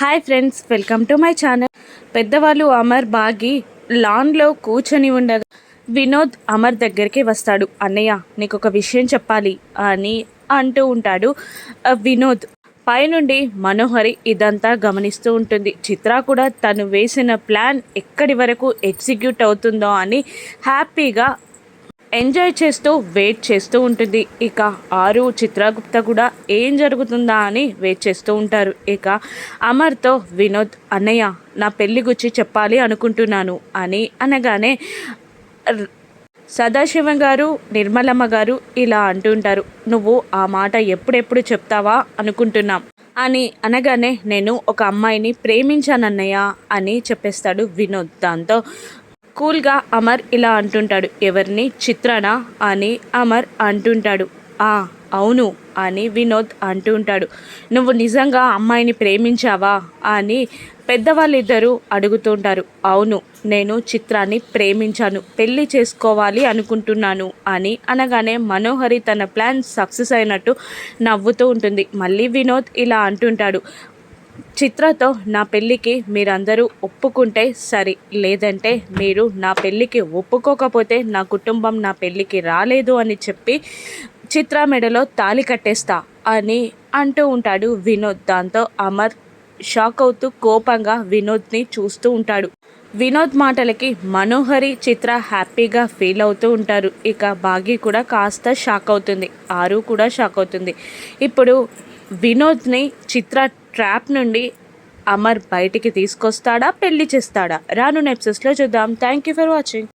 Hi friends welcome to my channel. పెద్దవాళ్ళు అమర్ బాగి లాన్లో కూర్చొని ఉండగా వినోద్ అమర్ దగ్గరికి వస్తాడు. అన్నయ్య నీకు ఒక విషయం చెప్పాలి అని అంటూ ఉంటాడు వినోద్. పైనుండి మనోహరి ఇదంతా గమనిస్తూ ఉంటుంది. చిత్ర కూడా తను వేసిన ప్లాన్ ఎక్కడి వరకు ఎగ్జిక్యూట్ అవుతుందో అని హ్యాపీగా ఎంజాయ్ చేస్తూ వెయిట్ చేస్తూ ఉంటుంది. ఇక ఆరు చిత్రగుప్త కూడా ఏం జరుగుతుందా అని వెయిట్ చేస్తూ ఉంటారు. ఇక అమర్తో వినోద్ అన్నయ్య నా పెళ్ళి గురించి చెప్పాలి అనుకుంటున్నాను అని అనగానే సదాశివం గారు నిర్మలమ్మ గారు ఇలా అంటుంటారు నువ్వు ఆ మాట ఎప్పుడెప్పుడు చెప్తావా అనుకుంటున్నాం అని అనగానే నేను ఒక అమ్మాయిని ప్రేమించానన్నయ్య అని చెప్పేస్తాడు వినోద్. దాంతో కూల్గా అమర్ ఇలా అంటుంటాడు. ఎవరిని? చిత్రణ అని అమర్ అంటుంటాడు. ఆ అవును అని వినోద్ అంటూ ఉంటాడు. నువ్వు నిజంగా అమ్మాయిని ప్రేమించావా? అని పెద్దవాళ్ళిద్దరూ అడుగుతుంటారు అవును నేను చిత్రాన్ని ప్రేమించాను. పెళ్ళి చేసుకోవాలి అనుకుంటున్నాను అని అనగానే మనోహరి తన ప్లాన్ సక్సెస్ అయినట్టు నవ్వుతూ ఉంటుంది. మళ్ళీ వినోద్ ఇలా అంటుంటాడు. చిత్రతో నా పెళ్ళికి మీరందరూ ఒప్పుకుంటే సరి లేదంటే మీరు నా పెళ్ళికి ఒప్పుకోకపోతే నా కుటుంబం నా పెళ్ళికి రాలేదు అని చెప్పి చిత్ర మెడలో తాళి కట్టేస్తా అని అంటూ ఉంటాడు వినోద్. దాంతో అమర్ షాక్ అవుతూ కోపంగా వినోద్ని చూస్తూ ఉంటాడు. వినోద్ మాటలకి మనోహరి చిత్ర హ్యాపీగా ఫీల్ అవుతూ ఉంటారు. ఇక బాగి కూడా కాస్త షాక్ అవుతుంది. ఆరు కూడా షాక్ అవుతుంది. ఇప్పుడు వినోద్ని చిత్ర ట్రాప్ నుండి అమర్ బయటికి తీసుకొస్తాడా పెళ్ళి చేస్తాడా? రాను ఎపిసోడ్స్లో చూద్దాం. Thank you for watching